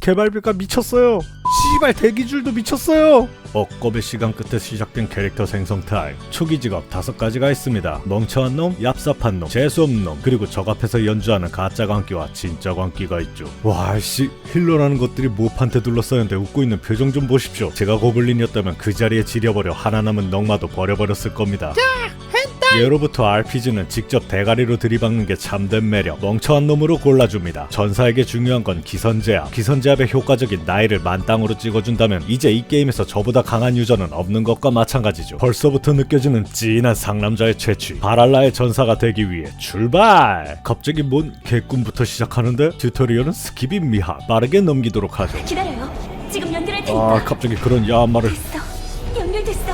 개발비가 미쳤어요. 씨발 대기줄도 미쳤어요. 억겁의 시간 끝에 시작된 캐릭터 생성 타입 초기 직업 다섯 가지가 있습니다. 멍청한 놈, 얍삽한 놈, 재수없는 놈, 그리고 적 앞에서 연주하는 가짜 광기와 진짜 광기가 있죠. 와, 씨 힐러라는 것들이 모판테 둘러싸였는데 웃고 있는 표정 좀 보십시오. 제가 고블린이었다면 그 자리에 지려버려 하나 남은 넉마도 버려버렸을 겁니다. 예로부터 RPG는 직접 대가리로 들이박는 게 참된 매력 멍청한 놈으로 골라줍니다. 전사에게 중요한 건 기선제압. 기선제압의 효과적인 나이를 만땅으로 찍어준다면 이제 이 게임에서 저보다 강한 유저는 없는 것과 마찬가지죠. 벌써부터 느껴지는 진한 상남자의 채취. 바랄라의 전사가 되기 위해 출발! 갑자기 뭔 개꿈부터 시작하는데? 튜토리얼은 스킵이 미하. 빠르게 넘기도록 하죠. 기다려요. 지금 연결할 테니까. 아 갑자기 그런 야한 말을. 됐어.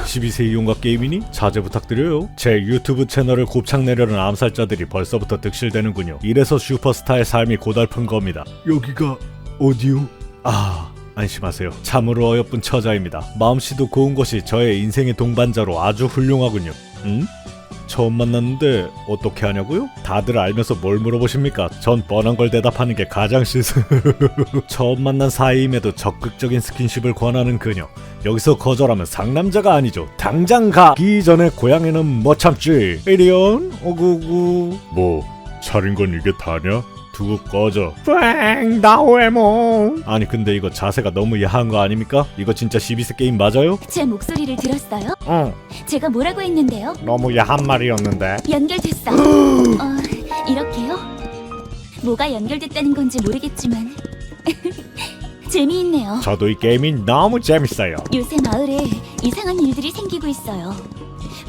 연결됐어. 12세 이용과 게임이니 자제 부탁드려요. 제 유튜브 채널을 곱창 내려는 암살자들이 벌써부터 득실되는군요. 이래서 슈퍼스타의 삶이 고달픈 겁니다. 여기가 어디요? 아. 안심하세요. 참으로 어여쁜 처자입니다. 마음씨도 고운 것이 저의 인생의 동반자로 아주 훌륭하군요. 응? 처음 만났는데 어떻게 하냐고요? 다들 알면서 뭘 물어보십니까? 전 뻔한 걸 대답하는 게 가장 실수. 처음 만난 사이임에도 적극적인 스킨십을 권하는 그녀. 여기서 거절하면 상남자가 아니죠. 당장 가기 전에 고향에는 못 참지. 에리온 오구구. 뭐 차린 건 이게 다냐? 두고 꺼져. 뺑 나오에몽. 아니 근데 이거 자세가 너무 야한 거 아닙니까? 이거 진짜 12세 게임 맞아요? 제 목소리를 들었어요? 응. 제가 뭐라고 했는데요? 너무 야한 말이었는데. 연결됐어. 어, 이렇게요? 뭐가 연결됐다는 건지 모르겠지만 재미있네요. 저도 이 게임이 너무 재밌어요. 요새 마을에 이상한 일들이 생기고 있어요.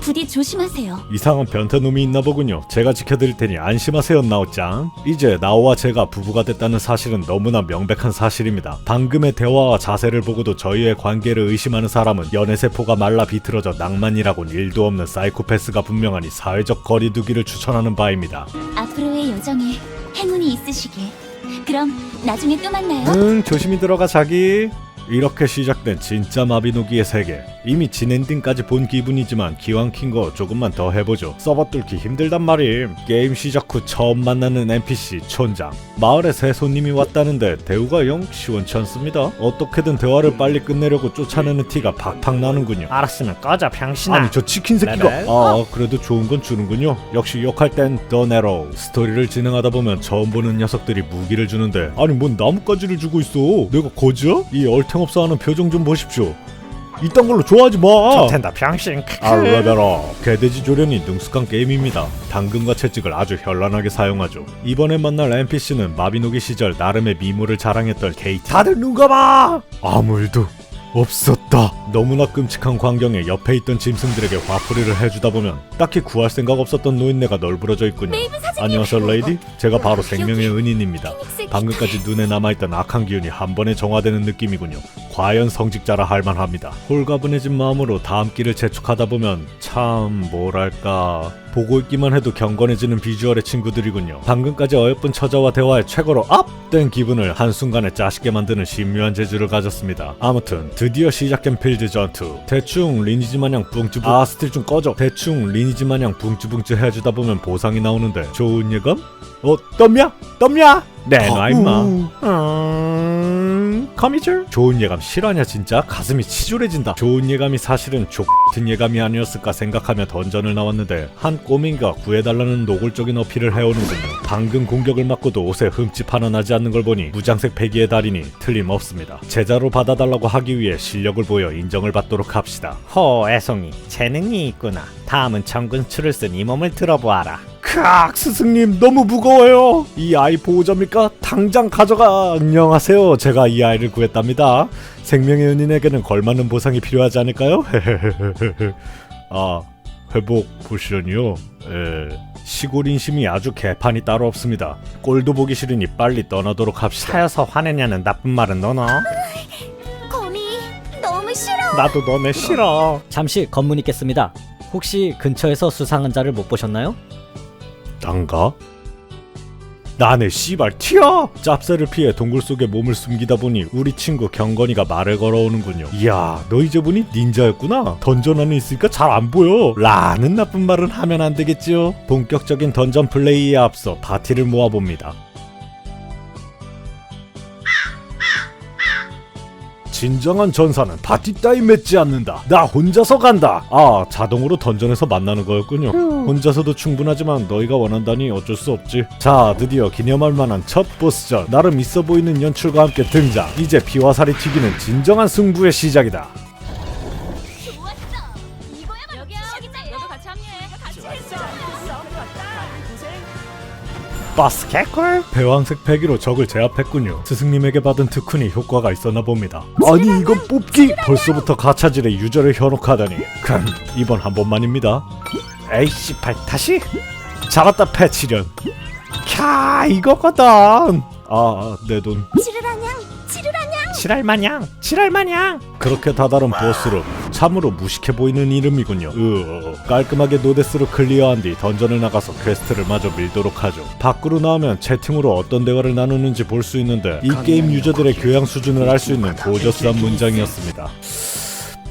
부디 조심하세요. 이상한 변태놈이 있나 보군요. 제가 지켜드릴 테니 안심하세요, 나오짱. 이제 나오와 제가 부부가 됐다는 사실은 너무나 명백한 사실입니다. 방금의 대화와 자세를 보고도 저희의 관계를 의심하는 사람은 연애세포가 말라 비틀어져 낭만이라곤 일도 없는 사이코패스가 분명하니 사회적 거리두기를 추천하는 바입니다. 앞으로의 여정에 행운이 있으시길. 그럼 나중에 또 만나요. 응, 조심히 들어가 자기. 이렇게 시작된 진짜 마비노기의 세계. 이미 진엔딩까지 본 기분이지만 기왕 킨 거 조금만 더 해보죠. 서버 뚫기 힘들단 말임. 게임 시작 후 처음 만나는 NPC 촌장. 마을에 새 손님이 왔다는데 대우가 영 시원치 않습니다. 어떻게든 대화를 빨리 끝내려고 쫓아내는 티가 팍팍 나는군요. 알았으면 꺼져 병신아. 아니 저 치킨 새끼가 레벨? 아 그래도 좋은 건 주는군요. 역시 욕할 땐더 네로 스토리를 진행하다 보면 처음 보는 녀석들이 무기를 주는데. 아니 뭔 나뭇가지를 주고 있어? 내가 거지야? 이 얼탱 없어 하는 표정 좀 보십시오. 이딴 걸로 좋아하지 마. 좋텐다 병신. 아 레벨아 개돼지 조련이 능숙한 게임입니다. 당근과 채찍을 아주 현란하게 사용하죠. 이번에 만날 NPC는 마비노기 시절 나름의 미모를 자랑했던 케이트. 다들 눈 감아! 아무 일도 없었다. 너무나 끔찍한 광경에 옆에 있던 짐승들에게 화풀이를 해주다 보면 딱히 구할 생각 없었던 노인네가 널브러져 있군요. 안녕하세요, 레이디. 제가 바로 생명의 은인입니다. 방금까지 눈에 남아있던 악한 기운이 한 번에 정화되는 느낌이군요. 과연 성직자라 할 만합니다. 홀가분해진 마음으로 다음 길을 재촉하다 보면 참 뭐랄까 보고 있기만 해도 경건해지는 비주얼의 친구들이군요. 방금까지 어여쁜 처자와 대화에 최고로 업된 기분을 한순간에 짜식게 만드는 신묘한 재주를 가졌습니다. 아무튼 드디어 시작된 필 시리즈 전투. 대충 리니지 마냥 붕쭈붕. 아 스틸 좀 꺼져. 대충 리니지 마냥 붕쭈붕쭈 해주다 보면 보상이 나오는데. 좋은 예감? 어 덤냐? 덤냐? 네, 내놔 임마. 어, 커미줄? 좋은 예감 실화냐 진짜? 가슴이 치졸해진다. 좋은 예감이 사실은 족 같은 예감이 아니었을까 생각하며 던전을 나왔는데 한 꼬맹이가 구해달라는 노골적인 어필을 해오는군요. 방금 공격을 맞고도 옷에 흠집 하나 나지 않는 걸 보니 무장색 패기의 달인이 틀림없습니다. 제자로 받아달라고 하기 위해 실력을 보여 인정을 받도록 합시다. 호 애송이 재능이 있구나 다음은 청근추를 쓴 이 몸을 들어보아라 크악 스승님 너무 무거워요 이 아이 보호자입니까? 당장 가져가 안녕하세요 제가 이 아이를 구했답니다 생명의 은인에게는 걸맞는 보상이 필요하지 않을까요? 아 회복 포션이요? 예 시골 인심이 아주 개판이 따로 없습니다 꼴도 보기 싫으니 빨리 떠나도록 합시다 사여서 화내냐는 나쁜 말은 너너 거미 너무 싫어. 나도 너네 싫어 잠시 검문 있겠습니다. 혹시 근처에서 수상한 자를 못 보셨나요? 난가? 나네 씨발 튀어! 짭새를 피해 동굴 속에 몸을 숨기다 보니 우리 친구 경건이가 말을 걸어오는군요. 이야, 너 이제 보니 닌자였구나. 던전 안에 있으니까 잘 안 보여. 라는 나쁜 말은 하면 안 되겠지요. 본격적인 던전 플레이에 앞서 바티를 모아봅니다. 진정한 전사는 파티 따위 맺지 않는다. 나 혼자서 간다. 아 자동으로 던전에서 만나는 거였군요. 혼자서도 충분하지만 너희가 원한다니 어쩔 수 없지. 자 드디어 기념할 만한 첫 보스전. 나름 있어 보이는 연출과 함께 등장. 이제 피와 살이 튀기는 진정한 승부의 시작이다. 버스 개꿀 배왕색 패기로 적을 제압했군요. 스승님에게 받은 특훈이 효과가 있었나 봅니다. 아니 이건 뽑기! 벌써부터 가차질에 유저를 현혹하다니. 큰 이번 한 번만입니다. 에이씨 발 다시 잡았다 패치련. 캬 이거거든 아, 내 돈. 치르라냥. 치르라냥. 지랄 마냥 지랄 마냥 그렇게 다다른 보스로 참으로 무식해 보이는 이름이군요. 으, 깔끔하게 노데스로 클리어한 뒤 던전을 나가서 퀘스트를 마저 밀도록 하죠. 밖으로 나오면 채팅으로 어떤 대화를 나누는지 볼 수 있는데 이 게임 유저들의 교양 수준을 알 수 있는 고저스한 문장이었습니다.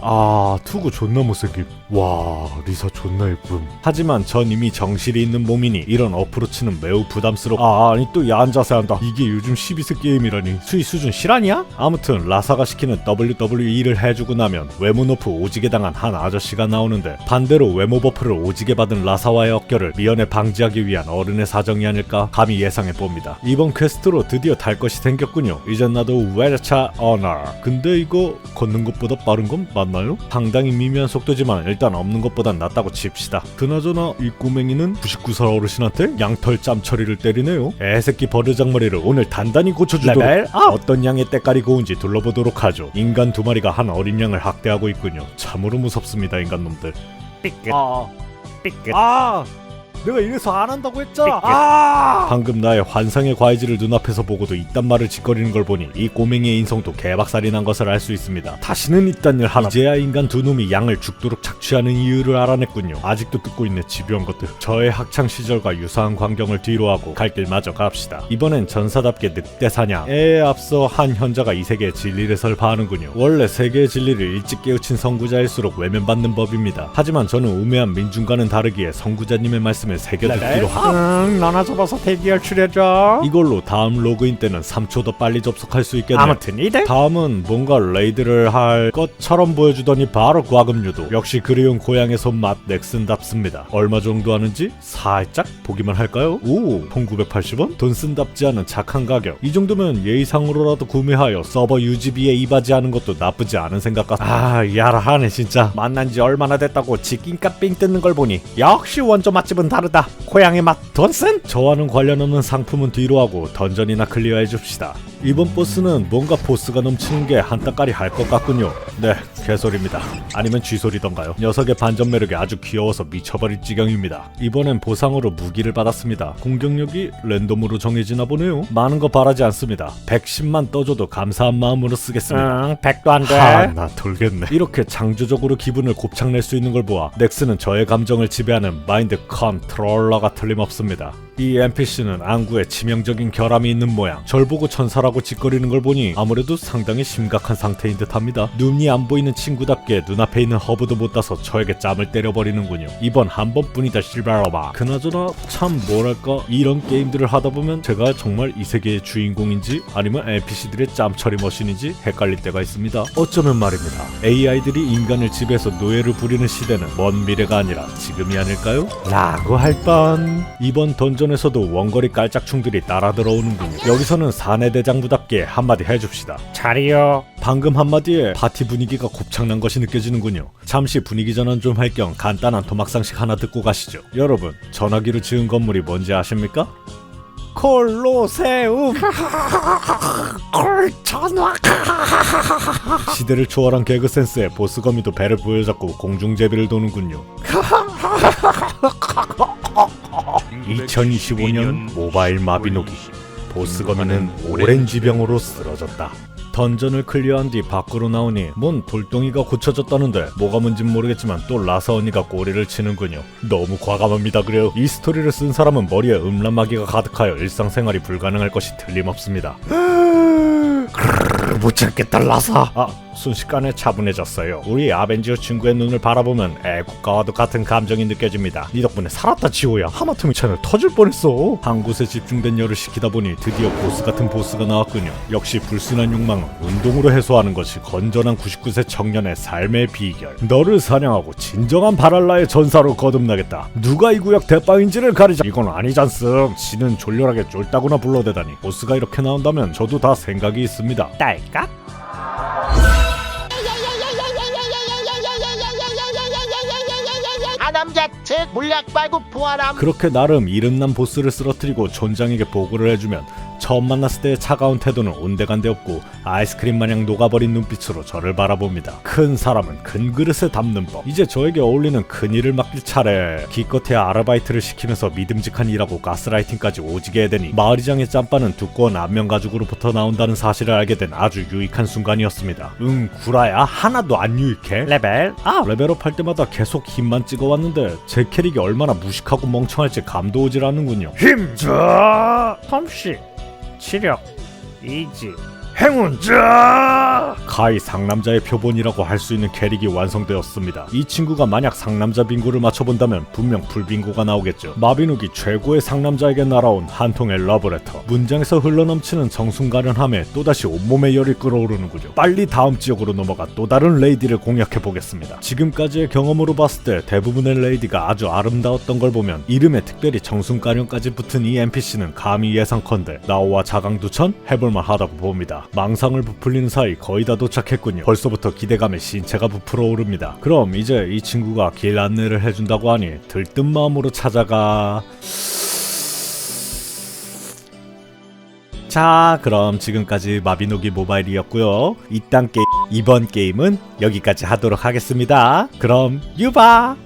아 투구 존나 못생김 와 리사 존나 예쁨. 하지만 전 이미 정실이 있는 몸이니 이런 어프로치는 매우 부담스럽 아 아니 또 야한 자세 한다. 이게 요즘 12세 게임이라니. 수위 수준 실화냐? 아무튼 라사가 시키는 WWE를 해주고 나면 외모 너프 오지게 당한 한 아저씨가 나오는데 반대로 외모 버프를 오지게 받은 라사와의 어결을 미연에 방지하기 위한 어른의 사정이 아닐까 감히 예상해 봅니다. 이번 퀘스트로 드디어 달 것이 생겼군요. 이젠 나도 외자차 어너. 근데 이거 걷는 것보다 빠른 건 맞나 요? 상당히 미미한 속도지만 일단 없는 것보단 낫다고 칩시다. 그나저나 이 꼬맹이는 99살 어르신한테 양털 짬 처리를 때리네요. 애새끼 버르장머리를 오늘 단단히 고쳐주도록 레벨 업! 어떤 양의 때깔이 고운지 둘러보도록 하죠. 인간 두 마리가 한 어린 양을 학대하고 있군요. 참으로 무섭습니다 인간놈들. 삐끗. 아, 삐끗. 아 내가 이래서 안 한다고 했잖아. 아! 방금 나의 환상의 과이지를 눈앞에서 보고도 이딴 말을 짓거리는 걸 보니 이 꼬맹이의 인성도 개박살이 난 것을 알 수 있습니다. 다시는 이딴 일 하나 이제야 인간 두 놈이 양을 죽도록 착취하는 이유를 알아냈군요. 아직도 듣고 있네 집요한 것들. 저의 학창 시절과 유사한 광경을 뒤로하고 갈 길 마저 갑시다. 이번엔 전사답게 늑대 사냥에 앞서 한 현자가 이 세계의 진리를 설파하는군요. 원래 세계의 진리를 일찍 깨우친 선구자일수록 외면받는 법입니다. 하지만 저는 우매한 민중과는 다르기에 선구자님의 말씀 을 새겨듣기로 하응 접어서 대기열 추려줘 이걸로 다음 로그인 때는 3초 더 빨리 접속할 수 있겠네요. 아무튼 이들 다음은 뭔가 레이드를 할 것처럼 보여주더니 바로 과금 유도. 역시 그리운 고향의 손맛 넥슨답습니다. 얼마 정도 하는지 살짝 보기만 할까요? 오, 1980원? 돈 쓴답지 않은 착한 가격. 이 정도면 예의상으로라도 구매하여 서버 유지비에 이바지하는 것도 나쁘지 않은 생각 같아. 아, 야라하네 진짜. 만난 지 얼마나 됐다고 치킨값 삥 뜯는 걸 보니 역시 원조 맛집은 다 르다 고향의 맛 돈쓴 저와는 관련 없는 상품은 뒤로 하고 던전이나 클리어해 줍시다. 이번 보스는 뭔가 보스가 넘치는 게 한따까리 할 것 같군요. 네, 개소리입니다. 아니면 쥐소리던가요. 녀석의 반전 매력이 아주 귀여워서 미쳐버릴 지경입니다. 이번엔 보상으로 무기를 받았습니다. 공격력이 랜덤으로 정해지나 보네요. 많은 거 바라지 않습니다. 110만 떠줘도 감사한 마음으로 쓰겠습니다. 응 백도 안돼 아, 나 돌겠네. 이렇게 창조적으로 기분을 곱창낼 수 있는 걸 보아 넥스는 저의 감정을 지배하는 마인드 컨트롤러가 틀림없습니다. 이 NPC는 안구에 치명적인 결함이 있는 모양. 절 보고 천사라고 짓거리는 걸 보니 아무래도 상당히 심각한 상태인 듯합니다. 눈이 안 보이는 친구답게 눈앞에 있는 허브도 못 따서 저에게 짬을 때려버리는군요. 이번 한 번뿐이다 실바로바. 그나저나 참 뭐랄까 이런 게임들을 하다 보면 제가 정말 이 세계의 주인공인지 아니면 NPC들의 짬 처리 머신인지 헷갈릴 때가 있습니다. 어쩌면 말입니다. AI들이 인간을 지배해서 노예를 부리는 시대는 먼 미래가 아니라 지금이 아닐까요? 라고 할 뻔. 이번 던전 에서도 원거리 깔짝충들이 따라 들어오는군요. 여기서는 사내 대장부답게 한마디 해줍시다. 자리요 방금 한마디에 파티 분위기가 곱창난 것이 느껴지는군요. 잠시 분위기 전환 좀 할 겸 간단한 토막상식 하나 듣고 가시죠. 여러분, 전화기로 지은 건물이 뭔지 아십니까? 콜로세움 콜전화 시대를 초월한 개그 센스에 보스거미도 배를 부여잡고 공중제비를 도는군요. 2025년 모바일 마비노기 보스거미는 오렌지병으로 쓰러졌다. 던전을 클리어한 뒤 밖으로 나오니 뭔 돌덩이가 고쳐졌다는데 뭐가 뭔진 모르겠지만 또 라사 언니가 꼬리를 치는군요. 너무 과감합니다 그래요. 이 스토리를 쓴 사람은 머리에 음란마귀가 가득하여 일상생활이 불가능할 것이 틀림없습니다. 못 참겠다 라사 아 순식간에 차분해졌어요. 우리 아벤지어 친구의 눈을 바라보면 애국가와도 같은 감정이 느껴집니다. 네 덕분에 살았다 지호야. 하마터면 채널 터질 뻔했어. 한 곳에 집중된 열을 시키다 보니 드디어 보스 같은 보스가 나왔군요. 역시 불순한 욕망은 운동으로 해소하는 것이 건전한 99세 청년의 삶의 비결. 너를 사냥하고 진정한 바랄라의 전사로 거듭나겠다. 누가 이 구역 대빵인지를 가리자. 이건 아니잖음. 지는 졸렬하게 쫄따구나 불러대다니. 보스가 이렇게 나온다면 저도 다 생각이 있습니다. 딸 하남자 측 물약 빨고 부활함 그렇게 나름 이름난 보스를 쓰러뜨리고 촌장에게 보고를 해주면 처음 만났을 때의 차가운 태도는 온데간데 없고 아이스크림 마냥 녹아버린 눈빛으로 저를 바라봅니다. 큰 사람은 큰 그릇에 담는 법. 이제 저에게 어울리는 큰 일을 맡길 차례. 기껏해야 아르바이트를 시키면서 믿음직한 일하고 가스라이팅까지 오지게 해대니 마을이장의 짬바는 두꺼운 안면 가죽으로부터 나온다는 사실을 알게 된 아주 유익한 순간이었습니다. 응 구라야 하나도 안 유익해. 레벨 아 레벨업 할 때마다 계속 힘만 찍어왔는데 제 캐릭이 얼마나 무식하고 멍청할지 감도 오질 않는군요. 힘줘 펌씨 치력 이지 행운자 가히 상남자의 표본이라고 할 수 있는 캐릭이 완성되었습니다. 이 친구가 만약 상남자 빙고를 맞춰본다면 분명 불빙고가 나오겠죠. 마비누기 최고의 상남자에게 날아온 한 통의 러브레터. 문장에서 흘러넘치는 정순가련함에 또다시 온몸의 열이 끓어오르는군요. 빨리 다음 지역으로 넘어가 또 다른 레이디를 공략해 보겠습니다. 지금까지의 경험으로 봤을 때 대부분의 레이디가 아주 아름다웠던 걸 보면 이름에 특별히 정순가련까지 붙은 이 NPC는 감히 예상컨대 나오와 자강두천 해볼만 하다고 봅니다. 망상을 부풀리는 사이 거의 다 도착했군요. 벌써부터 기대감에 신체가 부풀어 오릅니다. 그럼 이제 이 친구가 길 안내를 해준다고 하니 들뜬 마음으로 찾아가. 자, 그럼 지금까지 마비노기 모바일이었고요. 이딴 게임 이번 게임은 여기까지 하도록 하겠습니다. 그럼 유바.